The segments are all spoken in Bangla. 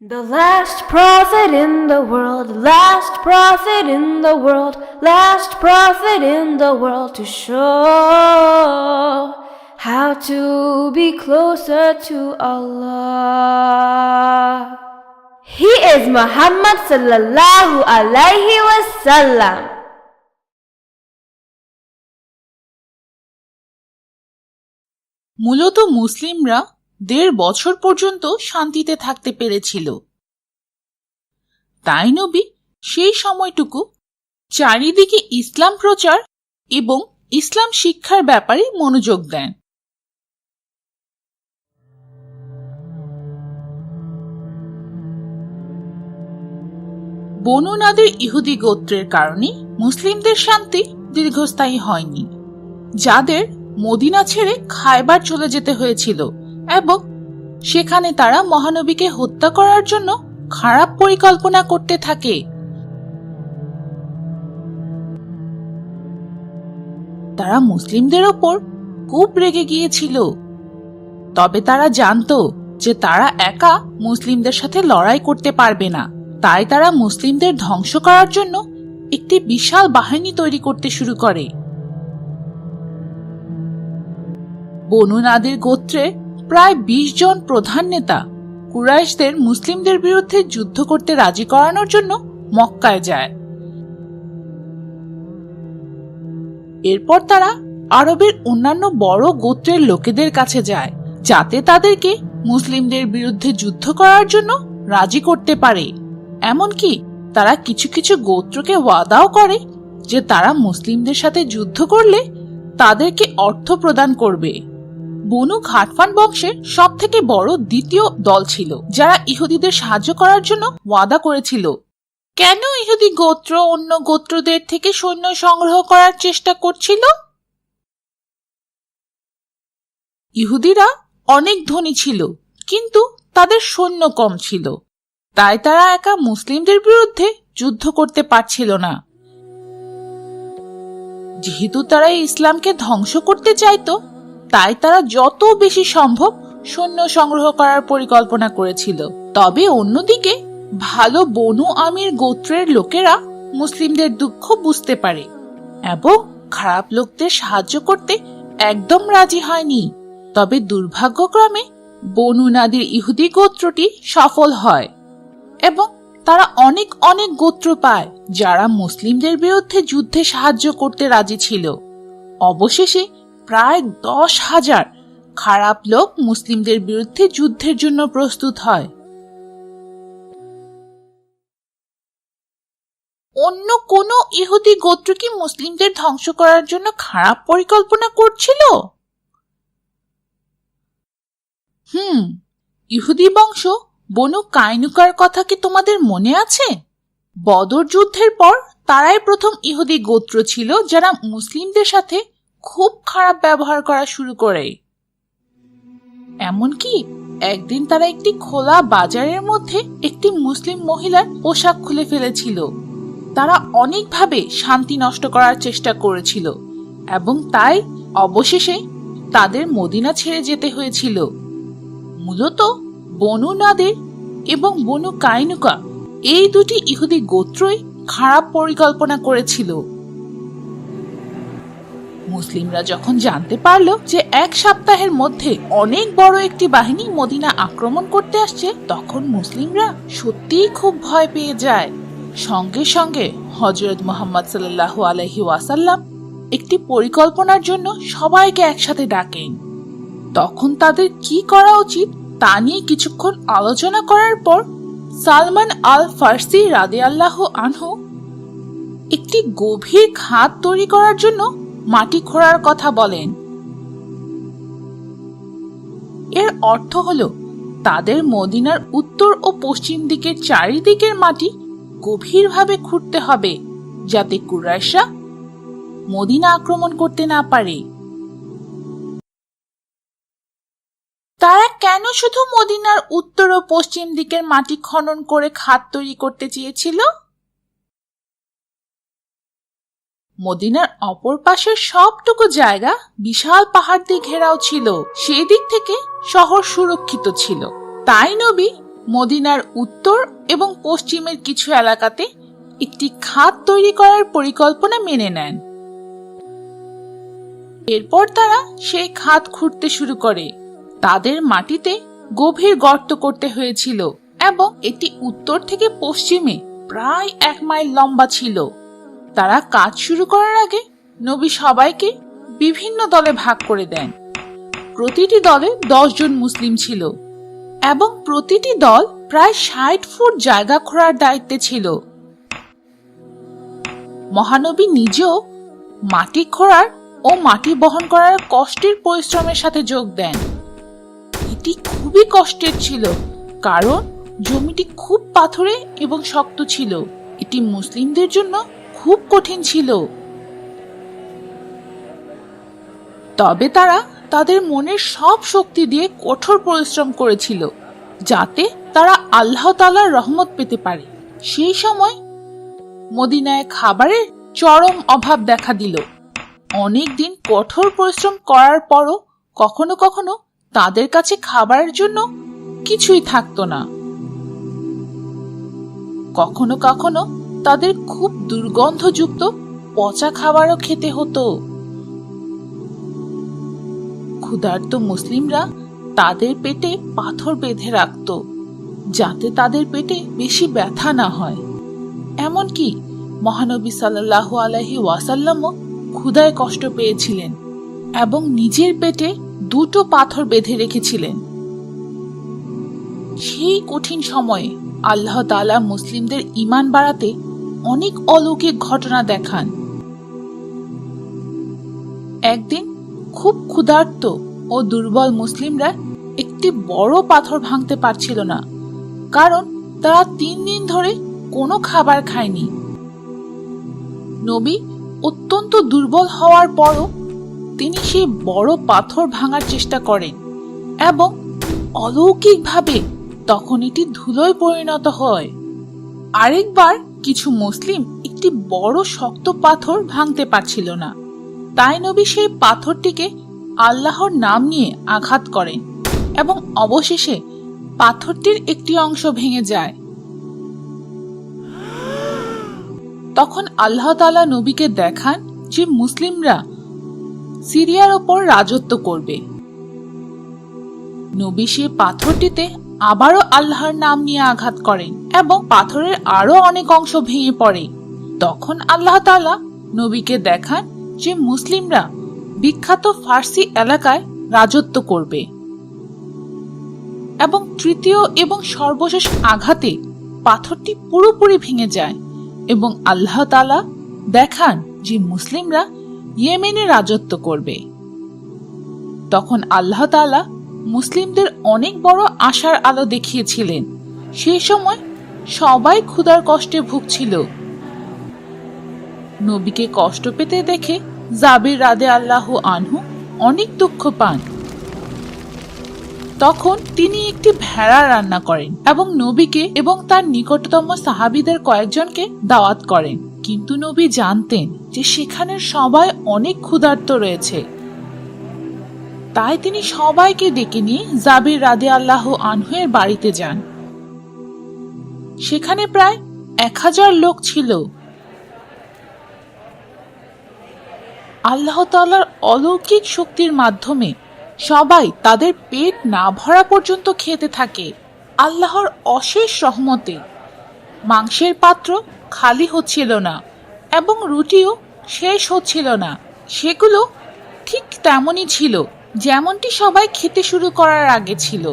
The last prophet in the world, last prophet in the world, last prophet in the world to show how to be closer to Allah. He is Muhammad sallallahu alaihi wasallam. মূলত মুসলিমরা দেড় বছর পর্যন্ত শান্তিতে থাকতে পেরেছিল। তাই নবী, সেই সময়টুকু চারিদিকে ইসলাম প্রচার এবং ইসলাম শিক্ষার ব্যাপারে মনোযোগ দেন। বনু নাদের ইহুদি গোত্রের কারণে মুসলিমদের শান্তি দীর্ঘস্থায়ী হয়নি, যাদের মদিনা ছেড়ে খায়বার চলে যেতে হয়েছিল। এবং সেখানে তারা মহানবীকে হত্যা করার জন্য খারাপ পরিকল্পনা করতে থাকে। তারা মুসলিমদের ওপর খুব রেগে গিয়েছিল। তবে তারা জানতো যে তারা একা মুসলিমদের সাথে লড়াই করতে পারবে না। তাই তারা মুসলিমদের ধ্বংস করার জন্য একটি বিশাল বাহিনী তৈরি করতে শুরু করে। বনু নাদের গোত্রে প্রায় ২০ জন প্রধান নেতা কুরাইশদের মুসলিমদের বিরুদ্ধে যুদ্ধ করতে রাজি করানোর জন্য মক্কায় যায়। এরপর তারা আরবের অন্যান্য বড় গোত্রের লোকেদের কাছে যায়, যাতে তাদেরকে মুসলিমদের বিরুদ্ধে যুদ্ধ করার জন্য রাজি করতে পারে। এমনকি তারা কিছু কিছু গোত্রকে ওয়াদাও করে যে তারা মুসলিমদের সাথে যুদ্ধ করলে তাদেরকে অর্থ প্রদান করবে। বনু ঘাটফান বংশের সব থেকে বড় দ্বিতীয় দল ছিল, যারা ইহুদিদের সাহায্য করার জন্য ওয়াদা করেছিল। কেন ইহুদি গোত্র অন্য গোত্রদের থেকে সৈন্য সংগ্রহ করার চেষ্টা করছিল? ইহুদিরা অনেক ধনী ছিল, কিন্তু তাদের সৈন্য কম ছিল। তাই তারা একা মুসলিমদের বিরুদ্ধে যুদ্ধ করতে পারছিল না। যেহেতু তারা ইসলামকে ধ্বংস করতে চাইতো তাই তারা যত বেশি সম্ভব সৈন্য সংগ্রহ করার পরিকল্পনা করেছিল। তবে অন্যদিকে, ভালো বনু আমির গোত্রের লোকেরা মুসলিমদের দুঃখ বুঝতে পারে এবং খারাপ লোকদের সাহায্য করতে একদম রাজি হয়নি। তবে দুর্ভাগ্যক্রমে বনু নাদির ইহুদি গোত্রটি সফল হয় এবং তারা অনেক অনেক গোত্র পায় যারা মুসলিমদের বিরুদ্ধে যুদ্ধে সাহায্য করতে রাজি ছিল। অবশেষে প্রায় দশ হাজার খারাপ লোক মুসলিমদের বিরুদ্ধে যুদ্ধের জন্য প্রস্তুত হয়। অন্য কোন ইহুদি গোত্র কি মুসলিমদের ধ্বংস করার জন্য খারাপ পরিকল্পনা করছিল? হুম, ইহুদি বংশ বনু কাইনুকার কথা কি তোমাদের মনে আছে? বদর যুদ্ধের পর তারাই প্রথম ইহুদি গোত্র ছিল যারা মুসলিমদের সাথে খুব খারাপ ব্যবহার করা শুরু করে এমনকি একদিন তারা একটি খোলা বাজারের মধ্যে একটি মুসলিম মহিলার পোশাক খুলে ফেলেছিল। তারা অনেকভাবে শান্তি নষ্ট করার চেষ্টা করেছিল এবং তাই অবশেষে তাদের মদিনা ছেড়ে যেতে হয়েছিল। মূলত বনু নাদের এবং বনু কাইনুকা এই দুটি ইহুদি গোত্রই খারাপ পরিকল্পনা করেছিল। মুসলিমরা যখন জানতে পারল যে এক সপ্তাহের মধ্যে অনেক বড় একটি বাহিনী মদিনা আক্রমণ করতে আসছে, তখন মুসলিমরা সত্যিই খুব ভয় পেয়ে যায়। সঙ্গে সঙ্গে হজরত মোহাম্মদ সাল্লাহ আলহি ওয়াসাল্লাম একটি পরিকল্পনার জন্য সবাইকে একসাথে ডাকেন। তখন তাদের কি করা উচিত তা নিয়ে কিছুক্ষণ আলোচনা করার পর সালমান আল ফার্সি রাদে আল্লাহ আনহু একটি গভীর খাত তৈরি করার জন্য মাটি খোঁড়ার কথা বলেন। এর অর্থ হল, তাদের মদিনার উত্তর ও পশ্চিম দিকের চারিদিকের মাটি গভীরভাবে খুঁড়তে হবে, যাতে কুরাইশা মদিনা আক্রমণ করতে না পারে। তারা কেন শুধু মদিনার উত্তর ও পশ্চিম দিকের মাটি খনন করে খাত তৈরি করতে চেয়েছিল? মদিনার অপর পাশের সবটুকু জায়গা বিশাল পাহাড় দিয়ে ঘেরাও ছিল। সেই দিক থেকে শহর সুরক্ষিত ছিল। তাই নবী মদিনার উত্তর এবং পশ্চিমের কিছু এলাকাতে একটি খাত তৈরি করার পরিকল্পনা মেনে নেন। এরপর তারা সেই খাত খুঁড়তে শুরু করে। তাদের মাটিতে গভীর গর্ত করতে হয়েছিল এবং এটি উত্তর থেকে পশ্চিমে প্রায় এক মাইল লম্বা ছিল। তারা কাজ শুরু করার আগে নবী সবাইকে বিভিন্ন দলে ভাগ করে দেন। প্রতিটি দলে জন মুসলিম ছিল এবং প্রতিটি দল প্রায় ষাট ফুট জায়গা খোঁড়ার দায়িত্বে ছিল। মহানবী নিজেও মাটি খোঁড়ার ও মাটি বহন করার কষ্টের পরিশ্রমের সাথে যোগ দেন। এটি খুবই কষ্টের ছিল, কারণ জমিটি খুব পাথরে এবং শক্ত ছিল। এটি মুসলিমদের জন্য খুব কঠিন ছিল। তবে তারা তাদের মনের সব শক্তি দিয়ে কঠোর পরিশ্রম করেছিল, যাতে তারা আল্লাহ তালার রহমত পেতে পারে। সেই সময় মদিনায় খাবারের চরম অভাব দেখা দিল। অনেক দিন কঠোর পরিশ্রম করার পরও কখনো কখনো তাদের কাছে খাবারের জন্য কিছুই থাকতো না। কখনো কখনো তাদের খুব দুর্গন্ধযুক্ত পচা খাবারও খেতে হতো। ক্ষুধার্ত মুসলিমরা তাদের পেটে পাথর বেঁধে রাখত, যাতে তাদের পেটে বেশি ব্যথা না হয়। এমনকি মহানবী সাল্লাহ আলহি ওয়াসাল্লামও ক্ষুধায় কষ্ট পেয়েছিলেন এবং নিজের পেটে দুটো পাথর বেঁধে রেখেছিলেন। সেই কঠিন সময়ে আল্লাহ তাআলা মুসলিমদের ইমান বাড়াতে অনেক অলৌকিক ঘটনা দেখান। একদিন খুব ক্ষুধার্ত ও দুর্বল মুসলিমরা একটি বড় পাথর ভাঙতে পারছিল না, কারণ তারা তিন দিন ধরে কোনো খাবার খায়নি। নবী অত্যন্ত দুর্বল হওয়ার পরও তিনি সেই বড় পাথর ভাঙার চেষ্টা করেন এবং অলৌকিকভাবে তখন এটি ধুলোয় পরিণত হয়। আরেকবার কিছু মুসলিম একটি বড় শক্ত পাথর ভাঙতে পারছিল না। তাই নবী সেই পাথরটিকে আল্লাহর নাম নিয়ে আঘাত করেন এবং অবশেষে পাথরটির একটি অংশ ভেঙে যায়। তখন আল্লাহ তাআলা নবীকে দেখান যে মুসলিমরা সিরিয়ার ওপর রাজত্ব করবে। নবী সে পাথরটিতে আবারও আল্লাহর নাম নিয়ে আঘাত করেন। এবং পাথরের আরও অনেক অংশ ভেঙে পড়ে। তখন আল্লাহ তাআলা নবীকে দেখান যে মুসলিমরা বিখ্যাত ফার্সি এলাকায় রাজত্ব করবে। এবং তৃতীয় এবং সর্বশেষ আঘাতে পাথরটি পুরোপুরি ভেঙে যায় এবং আল্লাহ তাআলা দেখান যে মুসলিমরা ইয়েমেনে রাজত্ব করবে। তখন আল্লাহ তালা মুসলিমদের অনেক বড় আশার আলো দেখিয়েছিলেন। সেই সময় সবাই ক্ষুধার কষ্টে ভুগছিল। নবীকে কষ্ট পেতে দেখে জাবির রাদে আল্লাহ আনহু অনেক দুঃখ পান। তখন তিনি একটি ভেড়া রান্না করেন এবং নবীকে এবং তার নিকটতম সাহাবিদের কয়েকজনকে দাওয়াত করেন। কিন্তু নবী জানতেন যে সেখানের সবাই অনেক ক্ষুধার্ত রয়েছে। তাই তিনি সবাইকে ডেকে নিয়ে জাবির রাদে আল্লাহ আনহুয়ের বাড়িতে যান। সেখানে প্রায় এক হাজার লোক ছিল। আল্লাহ তাআলার অলৌকিক শক্তির মাধ্যমে সবাই তাদের পেট না ভরা পর্যন্ত খেতে থাকে। আল্লাহর অশেষ রহমতে মাংসের পাত্র খালি হচ্ছিল না এবং রুটিও শেষ হচ্ছিল না। সেগুলো ঠিক তেমনই ছিল, যেমনটি সবাই খেতে শুরু করার আগে ছিল।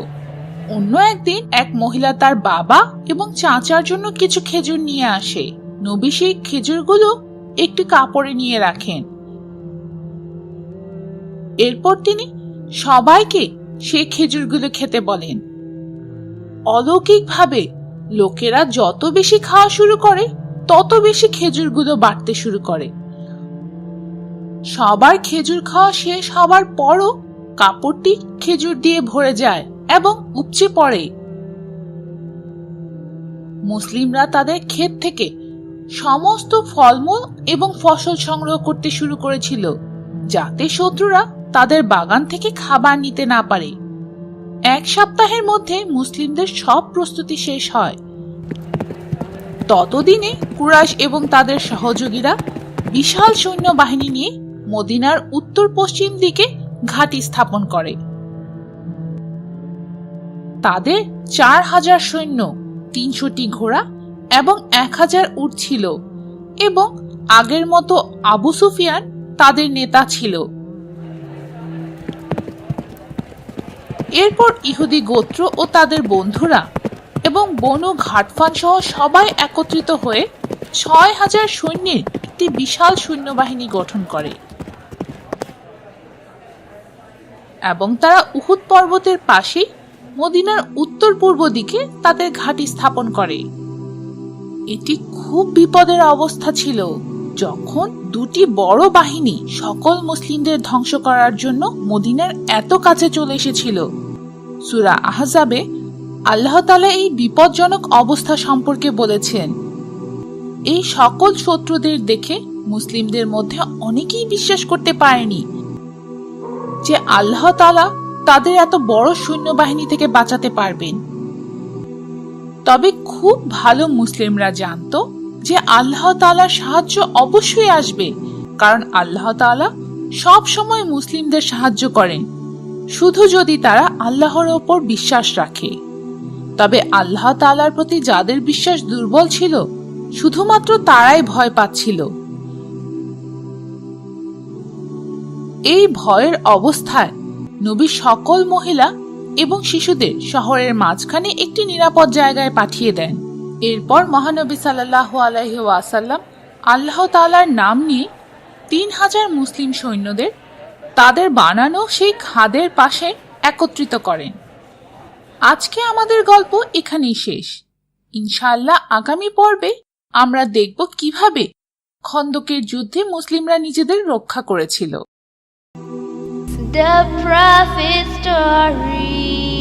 অন্য একদিন এক মহিলা তার বাবা এবং চাচার জন্য কিছু খেজুর নিয়ে আসে। নবী সেই খেজুরগুলো একটি কাপড়ে নিয়ে রাখেন। এরপর তিনি সবাইকে সেই খেজুরগুলো খেতে বলেন। অলৌকিকভাবে লোকেরা যত বেশি খাওয়া শুরু করে, তত বেশি খেজুরগুলো বাড়তে শুরু করে। সবার খেজুর খাওয়া শেষ হবার পরও কাপড়টি খেজুর দিয়ে ভরে যায়। এবং উপচে পড়ে। মুসলিমরা তাদের ক্ষেত থেকে সমস্ত ফলমূল এবং ফসল সংগ্রহ করতে শুরু করেছিল, যাতে শত্রুরা তাদের বাগান থেকে খাবার নিতে না পারে। এক সপ্তাহের মধ্যে মুসলিমদের সব প্রস্তুতি শেষ হয়। ততদিনে কুরাশ এবং তাদের সহযোগীরা বিশাল সৈন্যবাহিনী নিয়ে মদিনার উত্তর পশ্চিম দিকে ঘাঁটি স্থাপন করে। তাদের চার হাজার সৈন্য, তিনশোটি ঘোড়া এবং এক হাজার উট ছিল এবং আগের মতো আবু সুফিয়ান তাদের নেতা ছিল। এরপর ইহুদি গোত্র ও তাদের বন্ধুরা এবং বনু ঘাটফান সহ সবাই একত্রিত হয়ে ছয় হাজার সৈন্যের একটি বিশাল সৈন্যবাহিনী গঠন করে। এবং তারা উহুদ পর্বতের পাশে মদিনার উত্তর পূর্ব দিকে তাদের ঘাঁটি স্থাপন করে। এটি খুব বিপদের অবস্থা ছিল, যখন দুটি বড় বাহিনী সকল মুসলিমদের ধ্বংস করার জন্য মদিনার এত কাছে চলে এসেছিল। সুরা আহজাবে আল্লাহ তালা এই বিপজ্জনক অবস্থা সম্পর্কে বলেছেন, এই সকল শত্রুদের দেখে মুসলিমদের মধ্যে অনেকেই বিশ্বাস করতে পারেনি যে আল্লাহ তালা তাদের এত বড় সৈন্যবাহিনী থেকে বাঁচাতে পারবেন। তবে খুব ভালো মুসলিমরা জানতো যে আল্লাহ তালার সাহায্য অবশ্যই আসবে, কারণ আল্লাহ তালা সব সময় মুসলিমদের সাহায্য করেন, শুধু যদি তারা আল্লাহর ওপর বিশ্বাস রাখে। তবে আল্লাহ তালার প্রতি যাদের বিশ্বাস দুর্বল ছিল, শুধুমাত্র তারাই ভয় পাচ্ছিল। এই ভয়ের অবস্থায় নবী সকল মহিলা এবং শিশুদের শহরের মাঝখানে একটি নিরাপদ জায়গায় পাঠিয়ে দেন। এরপর মহানবী সাল্লাহ আলাইহি ওয়াসাল্লাম আল্লাহ তালার নাম নিয়ে তিন হাজার মুসলিম সৈন্যদের তাদের বানানো সেই খাদের পাশে একত্রিত করেন। আজকে আমাদের গল্প এখানেই শেষ। ইনশাল্লাহ আগামী পর্বে আমরা দেখব কীভাবে খন্দকের যুদ্ধে মুসলিমরা নিজেদের রক্ষা করেছিল। The Prophet Story.